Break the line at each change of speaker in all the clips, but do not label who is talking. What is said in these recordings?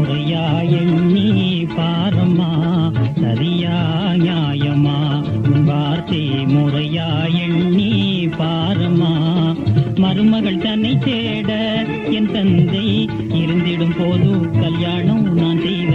முறையா எண்ணி பாரம்மா சரியா நியாயமா? வார்த்தை முறையா எண்ணி பாரம்மா. மருமகள் தன்னை தேட என் தந்தை இருந்திடும் போது கல்யாணம் நான் செய்வேன்.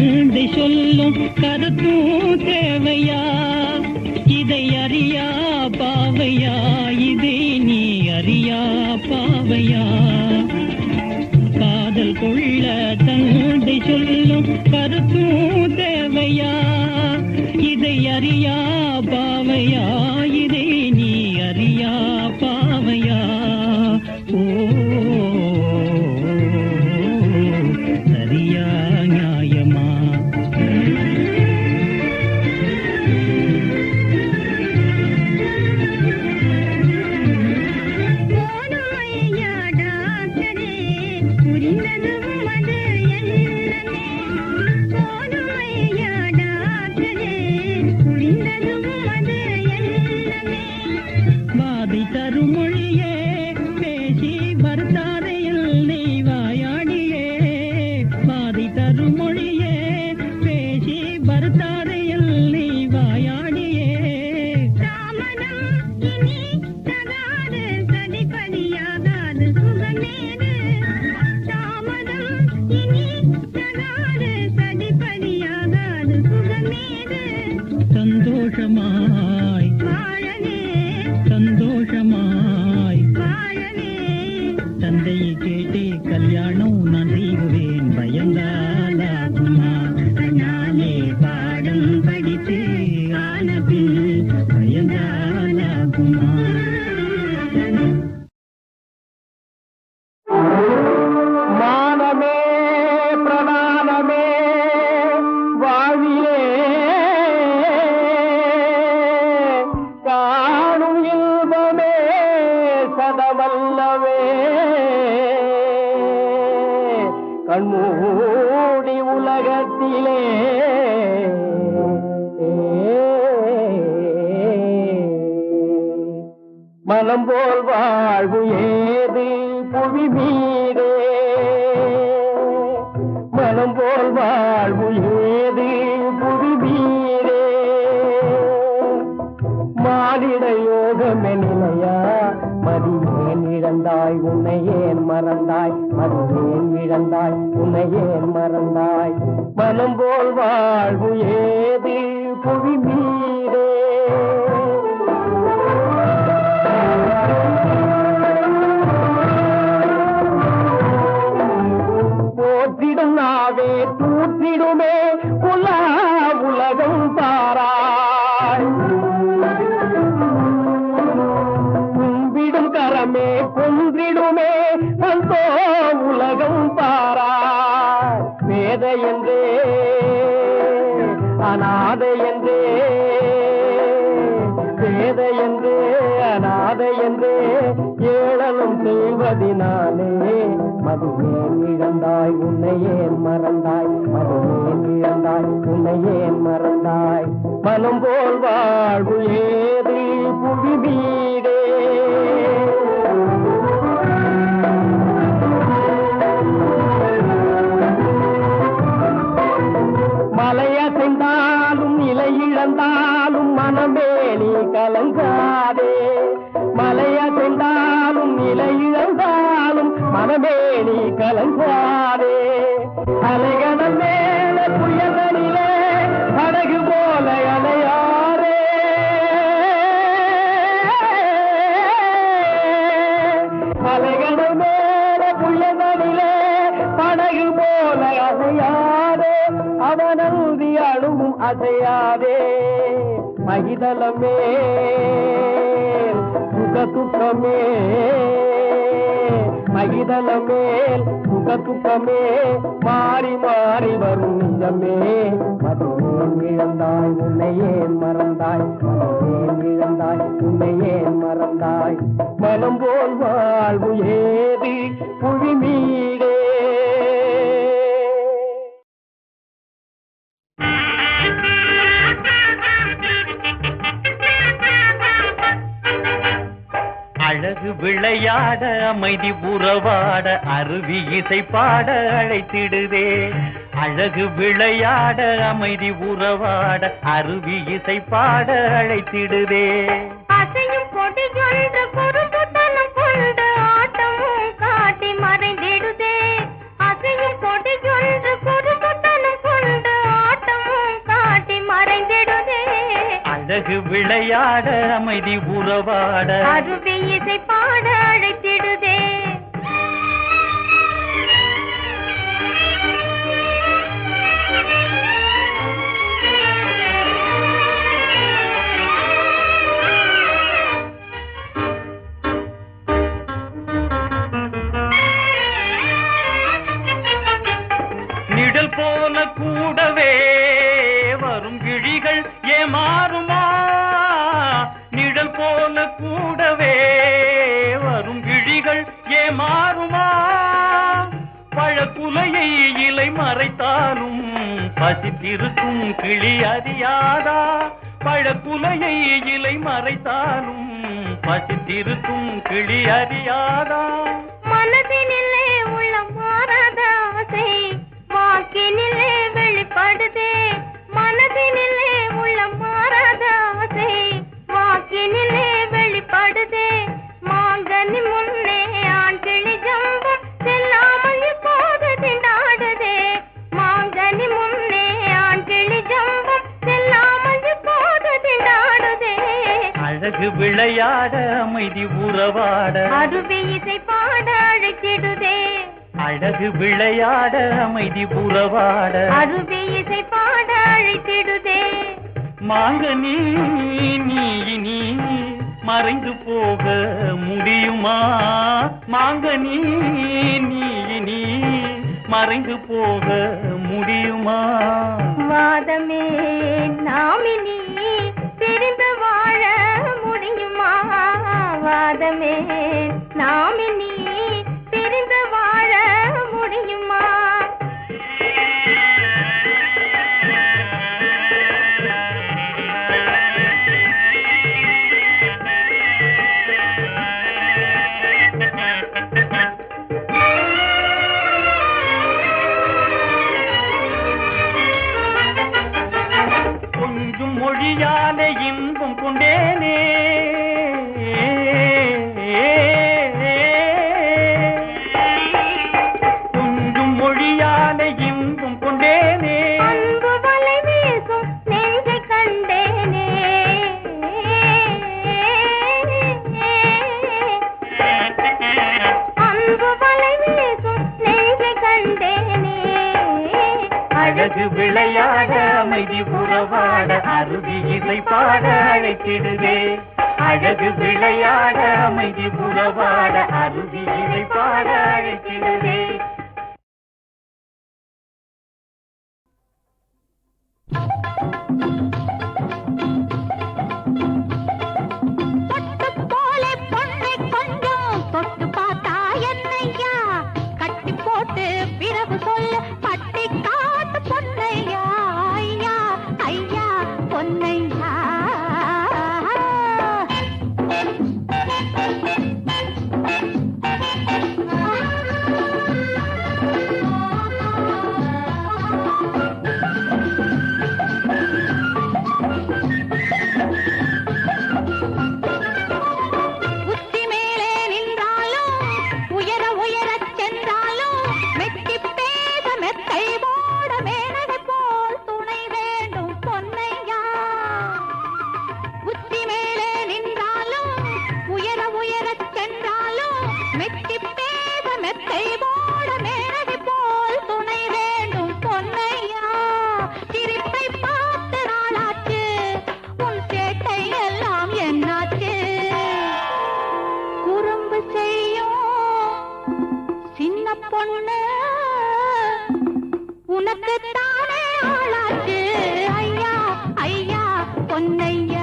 தந்தை சொல்லும் கருத்தும் தேவையா? இதை அறியா பாவையா? இதை நீ அறியா பாவையா? காதல் கொள்ள தந்தை சொல்லும் கருத்தும் தேவையா? இதை அறியா பாவையா? இதை நீ அறியா இழந்தாய் உன்னை ஏன் மறந்தாய்? மதி இழந்தாய் உன்னை ஏன் மறந்தாய்? மனம் போல் வாழ்வு ஏது? புவி கும்பிடும் குன்றிடுமே வந்தோ உலகம் பாரா. வேத என்றே அநாதை என்றே வேத என்றே அநாதை என்றே. ஏளனம் செய்வதினாலே மதுவே இழந்தாய் உன்னையே மறந்தாய்? மதுவே இழந்தாய் உன்னையே மறந்தாய்? மனம் போல் வாழ்வு ஏது புவி அசையாதே மகிதலமே சுக துக்கமே மகிதலமே சுக துக்கமே மாறி மாறி வரும் நிஜமே மதுவேன் இழந்தாய் உன்னையே மறந்தாய். மதுவேன் இழந்தாய் உன்னையே மறந்தாய். மனம் போல் வாழ்வு ஏது? புவி மீடே
அழகு விளையாட அமைதி உறவாட அருவி இசை பாட அழைத்திடுதே. அழகு விளையாட அமைதி உறவாட அருவி இசை பாட அழைத்திடுதே. விளையாட அமைதி உறவாட.
அதுவே இசை
வாசித்திருக்கும் கிளி அறியாதா பழக்குலையை இலை மறைத்தாலும் பசித்திருக்கும் கிளி அறியாதா
மனதினிலே உள்ள மாறாத ஆசை வாக்கினில்
அழகு விளையாட அமைதி உறவாட.
அருவி இசை பாட அழைத்திடுதே.
அழகு விளையாட அமைதி உறவாட.
அருவி இசை பாட அழைத்திடுதே.
மாங்க நீ நீ மறைந்து போக முடியுமா? மாங்க நீ நீ மறைந்து போக முடியுமா?
வாதமே நாமினி பிரிந்து வாழ முடியுமா வாதமே நாம் பிரிந்து
உனக்கு தானே ஆளாச்சு? ஐயா ஐயா பொன்னையா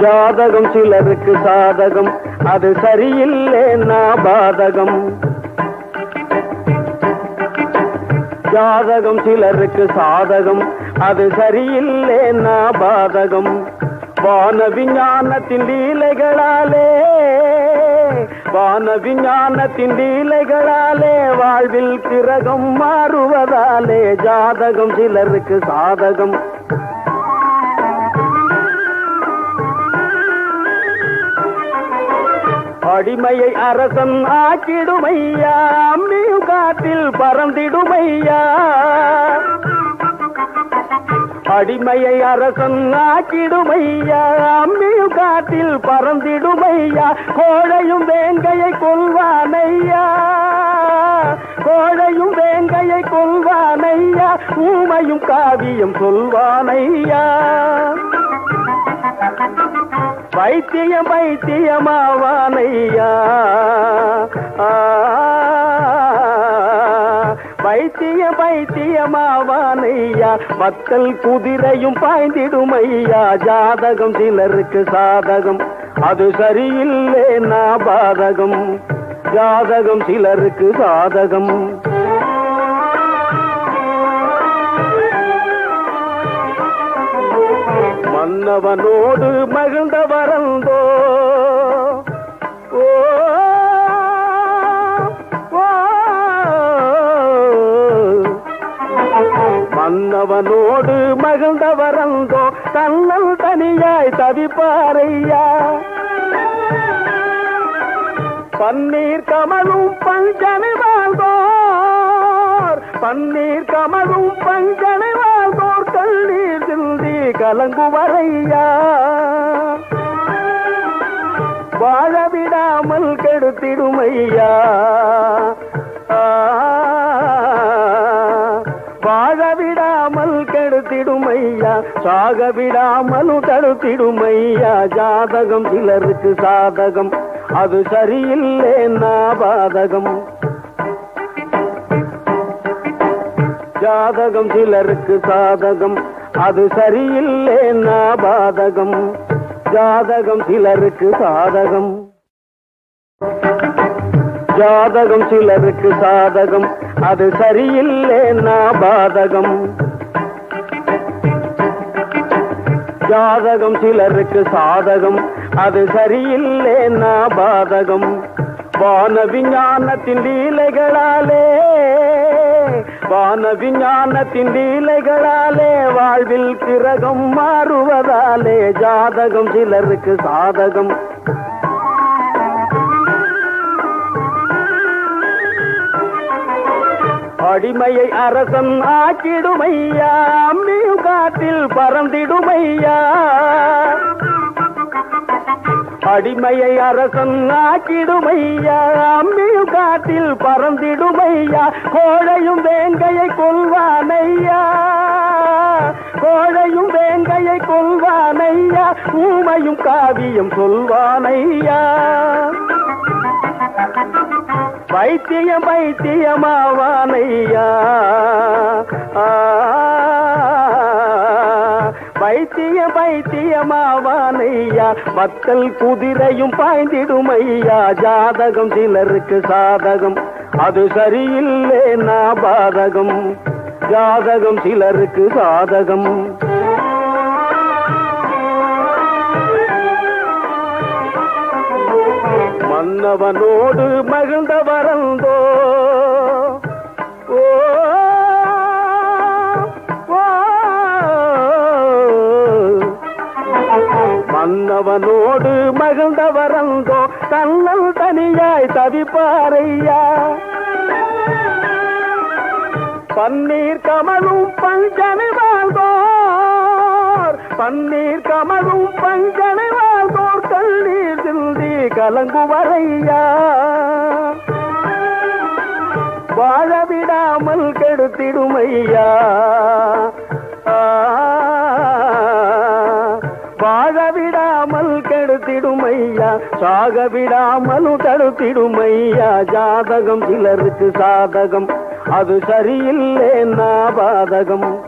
ஜாதகம் சிலருக்கு சாதகம். அது சரியில்லை நான் பாதகம் ஜாதகம் சிலருக்கு சாதகம். அது சரியில்லை நான் பாதகம் வான விஞ்ஞானத்தின் லீலைகளாலே வான விஞ்ஞானத்தின் லீலைகளாலே வாழ்வில் கிரகம் மாறுவதாலே ஜாதகம் சிலருக்கு சாதகம். அடிமையை அரசன் ஆக்கிடுமையா? அம்மியும் காற்றில் பறந்திடுமையா? அடிமையை அரசன் ஆக்கிடுமையா? அம்மியும் காற்றில் பறந்திடுமையா? கோழையும் வேங்கையை கொள்வானையா கோழையும் வேங்கையை கொள்வானையா ஊமையும் காவியம் சொல்வானையா? வைத்தியம் வைத்தியமாவானையா ஆ, வைத்திய வைத்தியமாவானையா மக்கள் குதிரையும் பாய்ந்திடுமையா. ஜாதகம் சிலருக்கு சாதகம். அது சரியில்லை நான் பாதகம் ஜாதகம் சிலருக்கு சாதகம். மன்னவனோடு மகிழ்ந்த வரந்தோ மன்னவனோடு மகிழ்ந்த வரந்தோ தன்னல் தனியாய் தவிப்பாரையா. பன்னீர் கமலும் பஞ்சனை வாழ்ந்தோர். பன்னீர் கமலும் பஞ்சனை வாழ்ந்தோர் கண்ணீர். கலங்குவரையா? வாழவிடாமல் கெடுத்திடுமையா? வாழவிடாமல் கெடுத்திடுமையா? சாக விடாமலும் தடுத்திடுமையா? ஜாதகம் சிலருக்கு சாதகம். அது சரியில்லை பாதகம் ஜாதகம் சிலருக்கு சாதகம். அது சரியில்லை பாதகம் ஜாதகம் சிலருக்கு சாதகம். ஜாதகம் சிலருக்கு சாதகம். அது சரியில்லை பாதகம் ஜாதகம் சிலருக்கு சாதகம். அது சரியில்லைன்னா பாதகம் வான விஞ்ஞானத்தின் லீலைகளாலே வான விஞ்ஞானத்தின் லீலைகளாலே வாழ்வில் கிரகம் மாறுவதாலே ஜாதகம் சிலருக்கு சாதகம். அடிமையை அரசன் ஆக்கிடுமையா அம்மியும் காட்டில் பறந்திடுமையா. அடிமையை அரசன் ஆக்கிடுமையா? அம்மியும் காட்டில் பறந்திடுமையா? கோழையும் வேங்கையை கொள்வானையா கோழையும் வேங்கையை கொள்வானையா ஊமையும் காவியம் சொல்வானையா? வைத்தியம் வைத்தியமாவானையா? ஆ, பைத்தியமாவானையா வைத்தியமாவானையா மக்கள் குதிரையும் பாய்ந்திடுமையா. ஜாதகம் சிலருக்கு சாதகம். அது சரியில்லை நான் பாதகம் ஜாதகம் சிலருக்கு சாதகம். மன்னவனோடு மகிழ்ந்த மன்னவனோடு மகிழ்ந்தவரந்தோ தன்னல் தனியாய் தவிப்பாரையா? பன்னீர் கமலும் பஞ்சனை வாழ்ந்தோர் பன்னீர் கமலும் பஞ்சனை வாழ்ந்தோர் கண்ணீர் சிந்தி கலங்குவரையா? வாழவிடாமல் கெடுத்திடுமையா? சாக விடாமல் தடுத்திடுமையா ஜாதகம் சிலருக்கு சாதகம். அது சரியில்லை பாதகம்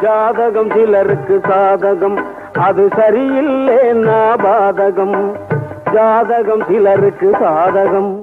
ஜாதகம் சிலருக்கு சாதகம். அது சரியில்லை பாதகம் ஜாதகம் சிலருக்கு சாதகம்.